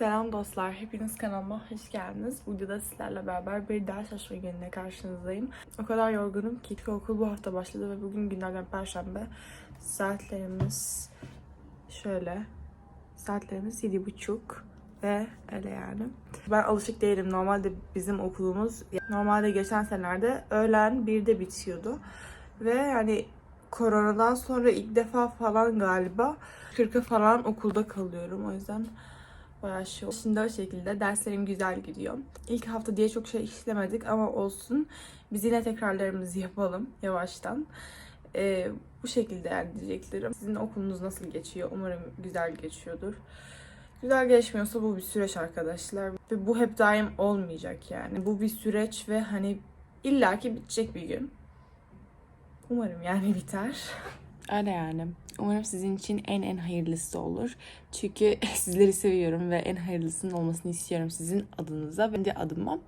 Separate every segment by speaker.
Speaker 1: Selam dostlar, hepiniz kanalıma hoş geldiniz. Bu videoda sizlerle beraber bir ders çalışma gününe karşınızdayım. O kadar yorgunum ki çünkü okul bu hafta başladı ve bugün günlerden perşembe. Saatlerimiz şöyle, saatlerimiz yedi buçuk ve öyle yani. Ben alışık değilim. Normalde bizim okulumuz normalde geçen senelerde öğlen birde bitiyordu. Ve yani koronadan sonra ilk defa falan galiba 40'a falan okulda kalıyorum. O yüzden bayağı şey oldu. Şimdi o şekilde derslerim güzel gidiyor. İlk hafta diye çok şey işlemedik ama olsun. Biz yine tekrarlarımızı yapalım yavaştan. Ee, bu şekilde yani diyeceklerim. Sizin okulunuz nasıl geçiyor? Umarım güzel geçiyordur. Güzel geçmiyorsa bu bir süreç arkadaşlar. Ve bu hep daim olmayacak yani. Bu bir süreç ve hani illaki bitecek bir gün. Umarım yani biter.
Speaker 2: Öyle yani. Umarım sizin için en en hayırlısı olur. Çünkü sizleri seviyorum ve en hayırlısının olmasını istiyorum sizin adınıza. Ben de adıma.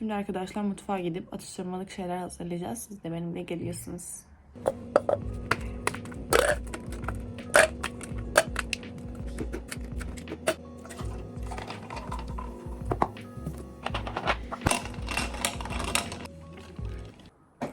Speaker 2: Şimdi arkadaşlar mutfağa gidip atıştırmalık şeyler hazırlayacağız. Siz de benimle geliyorsunuz.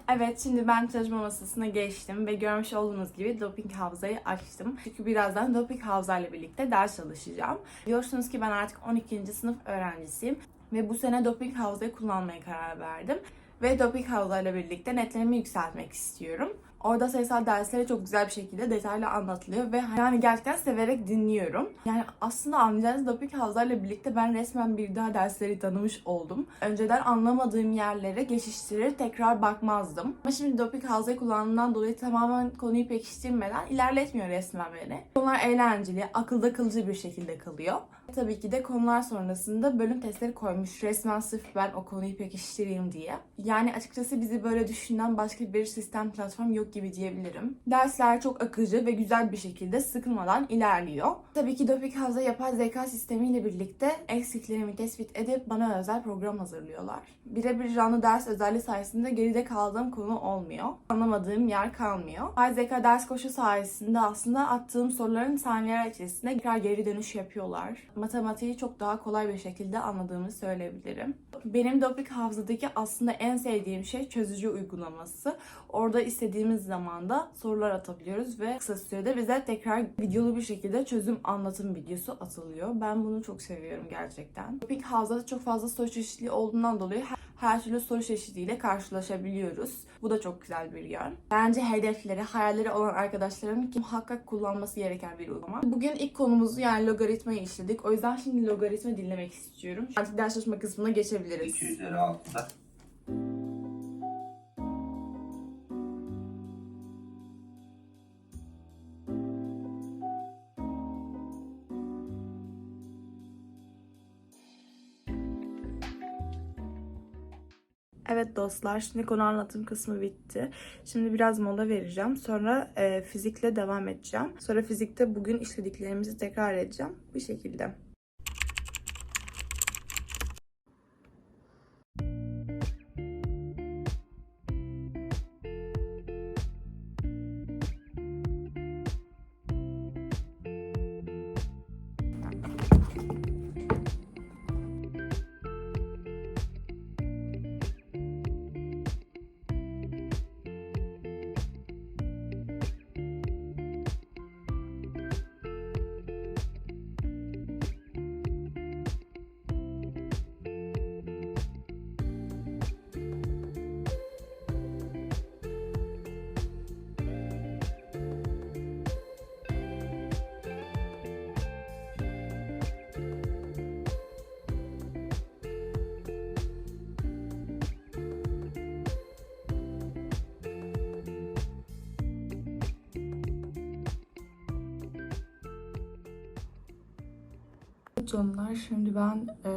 Speaker 1: Evet şimdi ben çalışma masasına geçtim ve görmüş olduğunuz gibi doping havzayı açtım. Çünkü birazdan doping havzayla birlikte ders çalışacağım. Biliyorsunuz ki ben artık 12. sınıf öğrencisiyim ve bu sene doping havzayı kullanmaya karar verdim. Ve doping havzayla birlikte netlerimi yükseltmek istiyorum. Orada sayısal dersleri çok güzel bir şekilde detaylı anlatılıyor ve yani gerçekten severek dinliyorum. Yani aslında anlayacağınız doping havzayla birlikte ben resmen bir daha dersleri tanımış oldum. Önceden anlamadığım yerlere geçiştirir tekrar bakmazdım. Ama şimdi doping havzayı kullandığımdan dolayı tamamen konuyu pekiştirmeden ilerletmiyor resmen beni. Konular eğlenceli, akılda kalıcı bir şekilde kalıyor. Tabii ki de konular sonrasında bölüm testleri koymuş. Resmen sırf ben o konuyu pekiştireyim diye. Yani açıkçası bizi böyle düşünen başka bir sistem platform yok gibi diyebilirim. Dersler çok akıcı ve güzel bir şekilde sıkılmadan ilerliyor. Tabii ki Dopik Havza yapay zeka sistemiyle birlikte eksiklerimi tespit edip bana özel program hazırlıyorlar. Birebir canlı ders özelliği sayesinde geride kaldığım konu olmuyor. Anlamadığım yer kalmıyor. Yapay zeka ders koşu sayesinde aslında attığım soruların saniyeler içerisinde tekrar geri dönüş yapıyorlar. Matematiği çok daha kolay bir şekilde anladığımı söyleyebilirim. Benim Dopik Havza'daki aslında en sevdiğim şey çözücü uygulaması. Orada istediğimiz zamanda sorular atabiliyoruz ve kısa sürede bize tekrar videolu bir şekilde çözüm anlatım videosu atılıyor. Ben bunu çok seviyorum gerçekten. Dopik Havza'da çok fazla soru çeşitliliği olduğundan dolayı her her türlü soru çeşidiyle karşılaşabiliyoruz. Bu da çok güzel bir yön. Bence hedefleri, hayalleri olan arkadaşların muhakkak kullanması gereken bir uygulama. Bugün ilk konumuzu yani logaritmayı işledik. O yüzden şimdi logaritma dinlemek istiyorum. Artık ders çalışma kısmına geçebiliriz.
Speaker 3: 2 üzeri 6'da
Speaker 1: Evet dostlar şimdi konu anlatım kısmı bitti. Şimdi biraz mola vereceğim. Sonra e, fizikle devam edeceğim. Sonra fizikte bugün işlediklerimizi tekrar edeceğim. Bu şekilde. Canlar. Şimdi ben e,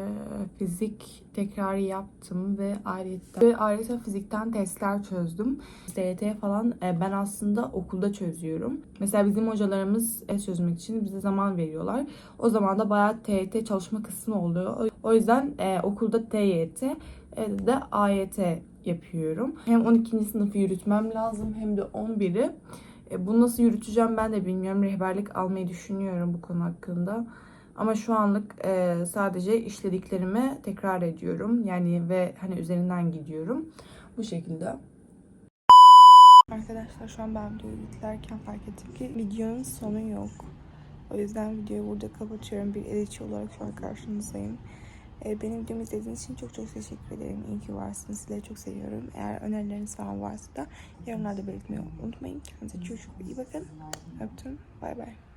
Speaker 1: fizik tekrarı yaptım ve ayrıca ve ayrıca fizikten testler çözdüm. SYT falan e, ben aslında okulda çözüyorum. Mesela bizim hocalarımız test çözmek için bize zaman veriyorlar. O zaman da bayağı TYT çalışma kısmı oluyor. O yüzden e, okulda TYT, evde de AYT yapıyorum. Hem 12. sınıfı yürütmem lazım hem de 11'i. E, bunu nasıl yürüteceğim ben de bilmiyorum. Rehberlik almayı düşünüyorum bu konu hakkında. Ama şu anlık e, sadece işlediklerimi tekrar ediyorum. Yani ve hani üzerinden gidiyorum. Bu şekilde. Arkadaşlar şu an ben videoyu yüklerken fark ettim ki videonun sonu yok. O yüzden videoyu burada kapatıyorum. Bir editçi olarak şu an karşınızdayım. E, benim videomu izlediğiniz için çok çok teşekkür ederim. İyi ki varsınız. Sizleri çok seviyorum. Eğer önerileriniz falan varsa da yorumlarda belirtmeyi unutmayın. Kendinize çok çok iyi bakın. Öptüm. Bay bay.